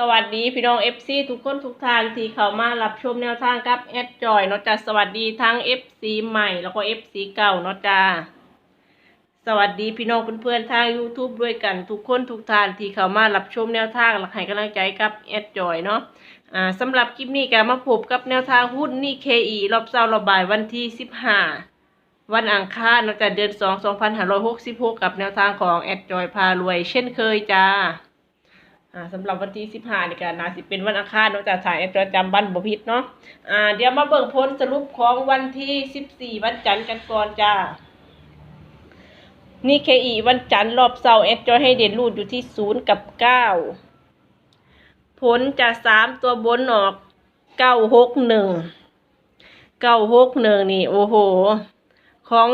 สวัสดีพี่น้อง FC ทุกคนทุกท่านที่เข้ามารับชมแนวทางกับแอดจอยเนาะจ้ะสวัสดีทั้ง FC ใหม่แล้วก็ FC เก่าเนาะจ้าสวัสดีพี่น้องเพื่อนๆทาง YouTube ด้วยกันทุกคนทุกท่านที่เข้ามารับชมแนวทางและให้กำลังใจกับแอดจอยเนาะอ่าสำหรับคลิปนี้ก็มาพบกับแนวทางหุ้นนี่ KE รอบเช้ารอบบ่ายวันที่ 15 วันอังคารเนาะจ้ะเดือน 2 2566 กับแนวทางของแอดจอยพารวย เช่นเคยจ้า อ่าสำหรับวันที่สิบห้านี่ก็น่าสิเป็นวันอังคารเนาะจากถ่ายประจำวันบ่ผิดเนาะอ่าเดี๋ยวมาเบิ่งผลสรุปของวันที่สิบสี่วันจันทร์กันก่อนจ้านี่เคอีวันจันทร์รอบเสาร์เอสจอยให้เด่นรูดอยู่ที่ศูนย์กับเก้าผลจะสามตัวบนออกเก้าหกหนึ่งเก้าหกหนึ่งนี่โอ้โห ของ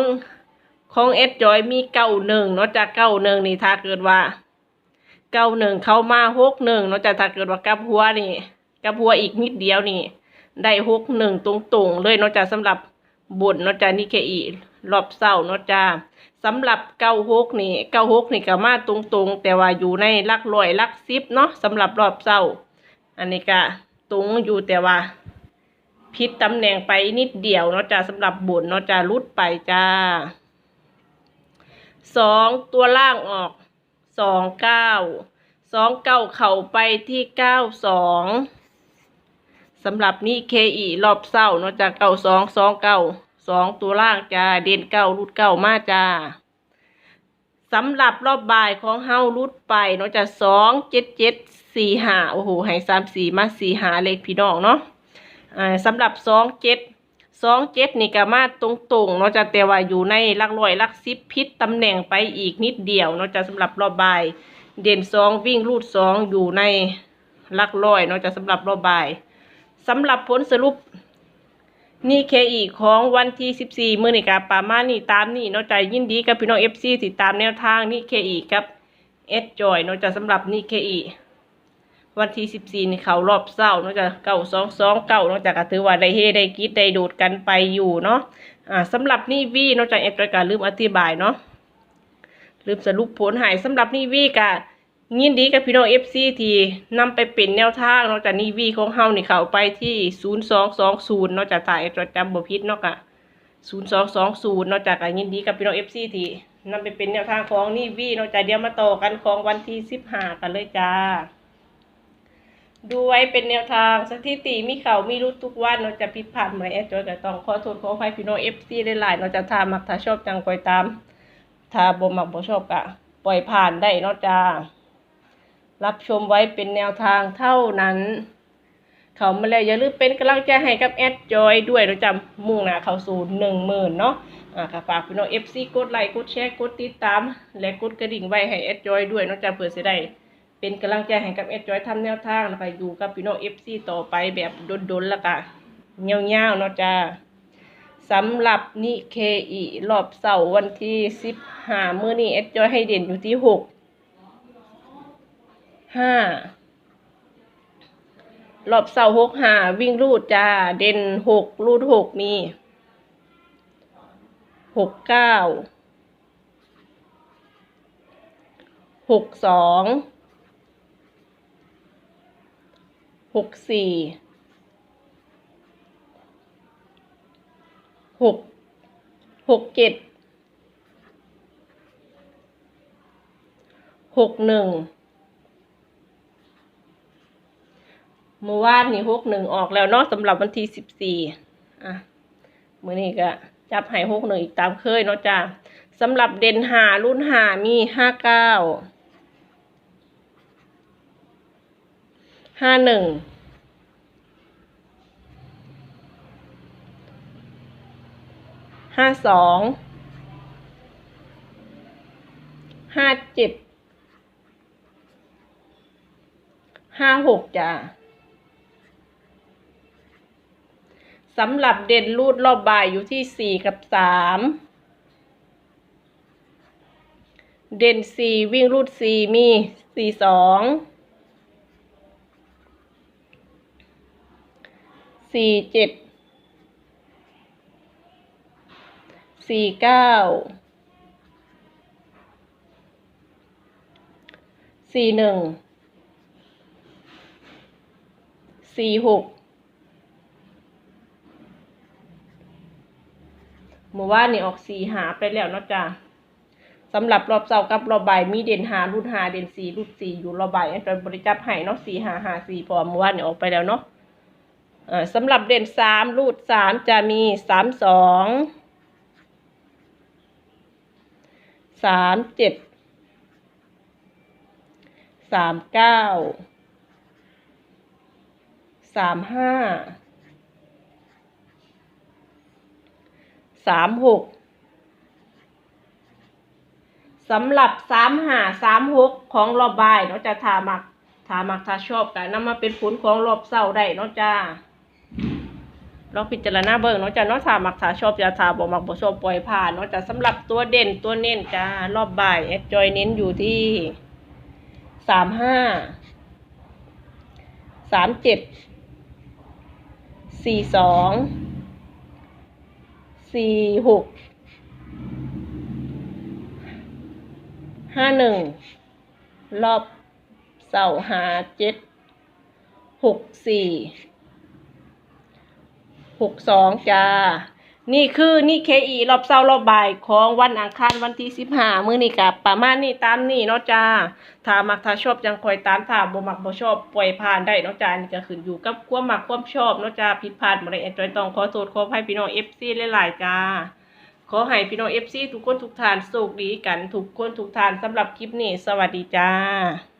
ของเอสจอยมีเก้าหนึ่งเนาะจากเก้าหนึ่งนี่ถ้าเกิดว่า เก้าหนึ่งเข้ามาหกหนึ่งนาะจะถ้าเกิดว่ากับหัวนี่กับหัวอีกนิดเดียวนี่ ได้หกหนึ่งตรงๆเลยนาะจะสำหรับบนนาะจะนี่แค่อีรอบเศร้านาะจะสำหรับเก้าหกนี่เก้าหกนี่ก็มาตรงๆ แต่ว่าอยู่ในลักร้อยลักสิบเนาะสำหรับรอบเศร้า อันนี้ก็ตรงอยู่แต่ว่าพิษตำแหน่งไปนิดเดียวเนาะจ้าสำหรับบนเนาะจ้ารุดไปจ้าสองตัวล่างออก สองเก้าสองเก้าเข่าไปที่เก้าสองสำหรับนี่เคอีรอบเศร้าเนาะจากเก้าสองสองเก้าสองตัวล่างจ้าเด่นเก้ารุดเก้ามาจ้าสำหรับรอบบ่ายของเฮารุดไปเนาะจากสองเจ็ดเจ็ดสี่หาโอ้โหให้สามสี่มาสี่หาเลขพี่น้องเนาะอ่าสำหรับสองเจ็ด สองเจ็ดนี่ก็มาตรงๆเนาะจะแต่ว่าอยู่ในลักร้อยลักสิบพิษตำแหน่งไปอีกนิดเดียวเนาะจะสำหรับรอบบ่าย เด่นสองวิ่งรูดสองอยู่ในลักร้อยเนาะจะสำหรับรอบบ่ายสำหรับผลสรุปนี่เคอีของวันที่สิบสี่มื้อนี่กับปามานี่ตามนี่เนาะใจยินดีกับพี่น้องเอฟซีติดตามแนวทางนี่เคอีกับเอสจอยเนาะจะสำหรับนี่เคอี วันที่สิบสี่นี่เขารอบเศร้าเนาะจะเก้าสองสองเก้าเนาะจากก็ถือว่าได้เฮได้กิดได้ดูดกันไปอยู่เนาะอ่าสำหรับนี่วีเนาะจากเอสจอยก็ลืมอธิบายเนาะลืมสรุปผลหายสำหรับนี่วีกะยินดีกับพี่น้องเอฟซีที่นำไปเป็นแนวทางนาะจากนี่วีของเฮานี่เขาไปที่ศูนย์สองสองศูนย์นาะจากถ่ายเอสจอยจำบ่ผิดเนากะศูนย์สองสองศูนย์นอกจากยินดีกับพี่น้องเอฟซีที่นำไปเป็นแนวทางของนี่วีนอกจากเดียวมาต่อกันของวันที่สิบห้ากันเลยจ้า ดูไว้เป็นแนวทางสถิติมีเขามีรุดทุกวันเราจะผิดพลาดเหมือนแอดจอยก็ต้องขอโทษขออภัยพี่น้องเอฟซีได้หลายเราจะทามักถ้าชอบจังปล่อยตามถ้าบ่มักบ่ชอบก็ปล่อยผ่านได้เนอกจ้ารับชมไว้เป็นแนวทางเท่านั้น เขามาแล้วอย่าลืมเป็นกำลังใจให้กับแอดจอยด้วยเราจำมุ่งหน้าเข้าสู่หนึ่งหมื่นเนาะอ่าค่ะฝากพี่น้องเอฟซีกดไลค์กดแชร์กดติดตาม และกดกระดิ่งไว้ให้แอดจอยด้วยเนาะจำเพื่อจะได้ เป็นกำลังใจให้กับแอดจอยทำแนวทางแล้วก็อยู่กับพี่น้องเอฟซีต่อไปแบบดนๆแล้วก็เงี้ยวๆเนาะจ้าสำหรับนิเคอีรอบเสาร์วันที่สิบห้ามื้อนี้แอดจอยให้เด่นอยู่ที่หกห้ารอบเสาหกหาวิ่งรูดจ้า เด่นหกรูดหกมีหกเก้าหกสอง หกสี่หกหกเจ็ดหกหนึ่งเมื่อวานนี่หกหนึ่งออกแล้วเนาะสำหรับวันที่สิบสี่อะมื่อนี้ก็จับให้หกหนึ่งอีกตามเคยเนาะจ้าสำหรับเด่นหารุ่นหามีห้าเก้าห้าหนึ่ง ห้าสองห้าเจ็ดห้าหกจ้าสำหรับเด่นรูดรอบบ่ายอยู่ที่สี่กับสามเด่นสี่วิ่งรูดสี่มีสี่สองสี่เจ็ด สี่เก้าสี่หนึ่งสี่หกเมื่อวานนี่ออกสี่หาไปแล้วเนาะจ้าสำหรับรอบเสาร์กับรอบบ่ายมีเด่นหารุ่นหาเด่นสี่รุ่นสี่อยู่รอบบ่ายอันเป็นบริจับให้เนาะสี่หาหาสี่พอเมื่อวานนี่ออกไปแล้วเนาะอ่อสำหรับเด่นสามรูดสามจะมีสามสอง สามเจ็ดสามเก้าสามห้าสามหกสำหรับสามหาสามหกของรอบบ่ายเนาะจะทามักทามักถ้าชอบกันนำมาเป็นผลของรอบเศร้าได้เนาะจ้า ลองพิจารณาเบิ่งเนาะจ้าเนาะทามักถ้าชอบจะทาบ่มักบ่ชอบปล่อยผ่านเนาะจ้าสำหรับตัวเด่นตัวเน้นจ้ารอบบ่ายแอดจอยเน้นอยู่ที่สามห้าสามเจ็ดสี่สองสี่หกห้าหนึ่งรอบเสาหาเจ็ดหกสี่ หกสองจ้า นี่คือนี่เคอีรอบเสาร์รอบบ่ายของวันอังคารวันที่สิบห้ามื้อนี้กับประมาณนี้ตามนี้เนาะจ้า ถ้ามักถ้าชอบจังคอยตามถ้าบ่มักบ่ชอบปล่อยผ่านได้เนาะจ้านี่ก็ขึ้นอยู่กับความมักความชอบเนาะจ้าผิดพลาดบ่ได้แอดจอยต้องขอโทษขออภัยพี่น้อง FC หลายๆจ้าขอให้พี่น้อง FC ทุกคนทุกท่านสุขดีกันทุกคนทุกท่านสำหรับคลิปนี้ สวัสดีจ้า